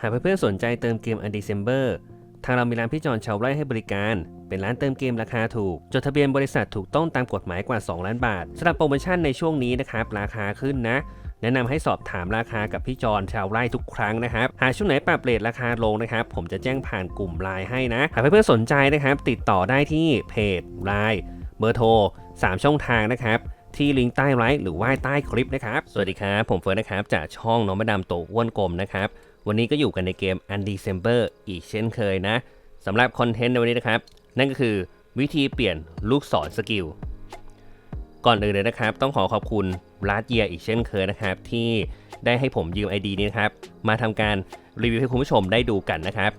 หากเพื่อนๆสนใจเติมเกม u n d e c e m b e r ทางเรามีร้านพี่จอนชาวไร่ให้บริการ เป็นร้านเติมเกมราคาถูก จดทะเบียนบริษัทถูกต้องตามกฎหมายกว่า 2 ล้านบาทสำหรับโปรโมชั่นในช่วงนี้นะครับราคาขึ้นนะ แนะนำให้สอบถามราคากับพี่จอนชาวไร่ทุกครั้งนะครับ หากช่วงไหนปรับเรทราคาลงนะครับ ผมจะแจ้งผ่านกลุ่มไลน์ให้นะ หากเพื่อนๆสนใจนะครับ ติดต่อได้ที่เพจไลน์เบอร์โทร 3 ช่องทางนะครับที่ลิงก์ใต้ไลฟ์หรือว่าใต้คลิปนะครับ สวัสดีครับ ผมเฟิร์นนะครับ จากช่องน้องมาดามโตวอ้วนกลมนะครับ วันนี้ก็อยู่กันในเกม Undecember อีกเช่นเคยนะสำหรับคอนเทนต์ในวันนี้นะครับ นั่นก็คือวิธีเปลี่ยนลูกศรสกิล ก่อนอื่นเลยนะครับ ต้องขอขอบคุณลาดเยียอีกเช่นเคยนะครับ ที่ได้ให้ผมยืม ID นี้นะครับ มาทำการรีวิวให้คุณผู้ชมได้ดูกันนะครับ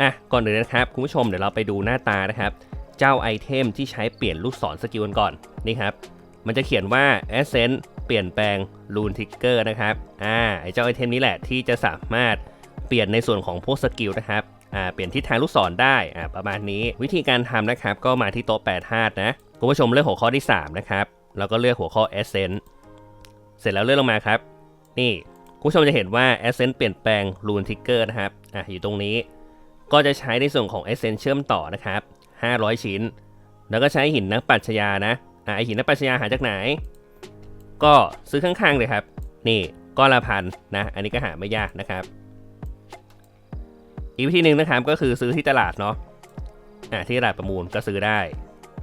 อะก่อนอื่นเลยนะครับคุณผู้ชมเดี๋ยวเราไปดูหน้าตานะครับ เจ้าไอเทมที่ใช้เปลี่ยนลูกศรสกิลกันก่อนนี่ครับ มันจะเขียนว่า Essence เปลี่ยนแปลง Rune Trigger นะครับ อ่า ไอเจ้าไอเทมนี้แหละที่จะสามารถเปลี่ยนในส่วนของพวกสกิลนะครับ อ่า เปลี่ยนทิศทางลูกศรได้ อ่า ประมาณนี้ วิธีการทำนะครับ ก็มาที่โต๊ะ8ธาตุนะ คุณผู้ชมเลือกหัวข้อที่ 3 นะครับ แล้วก็เลือกหัวข้อ Essence เสร็จแล้วเลื่อนลงมาครับ นี่ คุณผู้ชมจะเห็นว่า Essence เปลี่ยนแปลง Rune Trigger นะครับ อ่าอยู่ตรงนี้ ก็จะใช้ในส่วนของ Essence เชื่อมต่อนะครับ500 ชิ้น แล้วก็ใช้หินนักปรัชญานะ อ่าไอหินนักปรัชญาหาจากไหน ก็ซื้อข้างๆเลยครับ นี่ก้อนละพันนะ อันนี้ก็หาไม่ยากนะครับ อีกวิธีหนึ่งนะครับก็คือซื้อที่ตลาดเนาะอ่าที่ตลาดประมูลก็ซื้อได้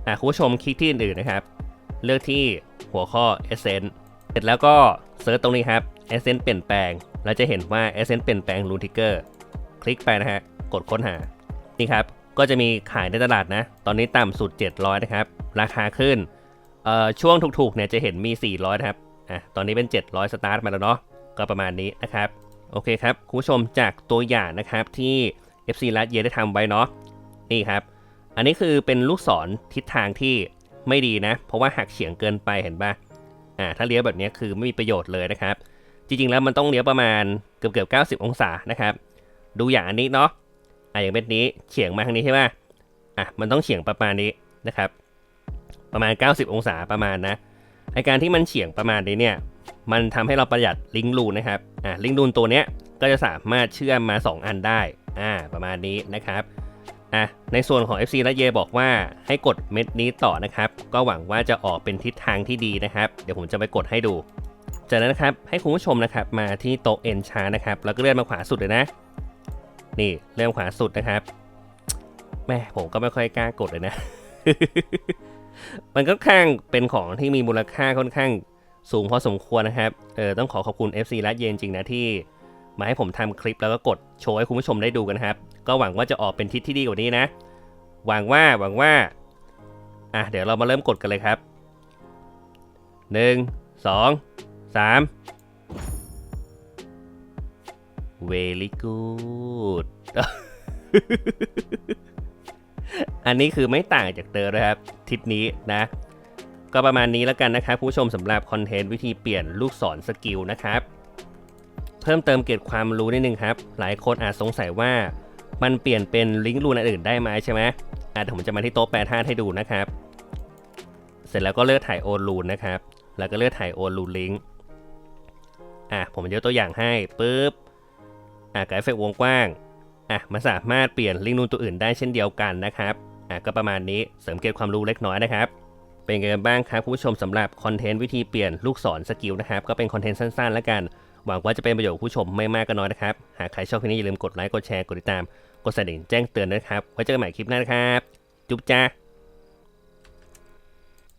อ่าคุณผู้ชมคลิกที่อื่นๆนะครับ เลือกที่หัวข้อ Essence เสร็จแล้วก็เซิร์ชตรงนี้ครับ Essence เปลี่ยนแปลงแล้วจะเห็นว่า Essence เปลี่ยนแปลง Rune Trigger คลิกไปนะฮะกดค้นหานี่ครับก็จะมีขายในตลาดนะ ตอนนี้ต่ำสุด 700 นะครับ ราคาขึ้น เอ่อช่วงถูกๆเนี่ยจะเห็นมี 400 นะครับอะตอนนี้เป็น 700 สตาร์ทมาแล้วเนาะก็ประมาณนี้นะครับ โอเคครับ คุณผู้ชมจากตัวอย่างนะครับที่ FC ลัดเยได้ทำไว้เนาะนี่ครับ อันนี้คือเป็นลูกศรทิศทางที่ไม่ดีนะ เพราะว่าหักเฉียงเกินไปเห็นปะอ่าถ้าเลี้ยวแบบนี้คือไม่มีประโยชน์เลยนะครับ จริงๆแล้วมันต้องเลี้ยวประมาณเกือบเกือบ90 องศานะครับ ดูอย่างอันนี้เนาะอะอย่างเป็นนี้เฉียงมาทางนี้ใช่ไหมอะมันต้องเฉียงประมาณนี้นะครับ ประมาณ 90 องศาประมาณนะไอการที่มันเฉียงประมาณนี้เนี่ย มันทำให้เราประหยัดลิงก์รูนนะครับ อ่าลิงก์รูนตัวเนี้ยก็จะสามารถเชื่อมมา 2 อันได้ อ่า ประมาณนี้นะครับ อะ ในส่วนของ FC และเยบอกว่าให้กดเม็ดนี้ต่อนะครับ ก็หวังว่าจะออกเป็นทิศทางที่ดีนะครับ เดี๋ยวผมจะไปกดให้ดู จากนั้นนะครับ ให้คุณผู้ชมนะครับมาที่โต๊ะเอ็นชานะครับ แล้วก็เลื่อนมาขวาสุดเลยนะ นี่ เลื่อนขวาสุดนะครับ แม่ผมก็ไม่ค่อยกล้ากดเลยนะ มันก็ค่อนข้างเป็นของที่มีมูลค่าค่อนข้างสูงพอสมควรนะครับ เออต้องขอขอบคุณ FC รัดเย็นจริงนะที่มาให้ผมทำคลิปแล้วก็กดโชว์ให้คุณผู้ชมได้ดูกันครับ ก็หวังว่าจะออกเป็นทิศที่ดีกว่านี้นะ หวังว่าหวังว่า อะเดี๋ยวเรามาเริ่มกดกันเลยครับ 1 2 3 very good อันนี้คือไม่ต่างจากเดิมนะครับทิศนี้นะ ก็ประมาณนี้แล้วกันนะครับผู้ชมสำหรับคอนเทนต์วิธีเปลี่ยนลูกศรสกิลนะครับ เพิ่มเติมเกร็ดความรู้นิดนึงครับ หลายคนอาจสงสัยว่ามันเปลี่ยนเป็นลิงก์รูนอันอื่นได้ไหมใช่ไหมอะเดี๋ยวผมจะมาที่โต๊ะแปรธาตุให้ดูนะครับ เสร็จแล้วก็เลือกถ่ายโอนรูนนะครับ แล้วก็เลือกถ่ายโอนรูนลิงก์อะผมยกตัวอย่างให้ปุ๊บอะกับเฟเฟกวงกว้างอะมันสามารถเปลี่ยนลิงก์นูนตัวอื่นได้เช่นเดียวกันนะครับ อะก็ประมาณนี้เสริมเกร็ดความรู้เล็กน้อยนะครับ เป็นไงกันบ้างครับคุณผู้ชมสำหรับคอนเทนต์วิธีเปลี่ยนลูกศรสกิลนะครับก็เป็นคอนเทนต์สั้นๆแล้วกัน หวังว่าจะเป็นประโยชน์คุณผู้ชมไม่มากก็น้อยนะครับ หากใครชอบคลิปนี้อย่าลืมกดไลค์กดแชร์กดติดตาม กดสั่นดิ่งแจ้งเตือนนะครับไว้เจอกันใหม่คลิปหน้านะครับ จุ๊บจ้า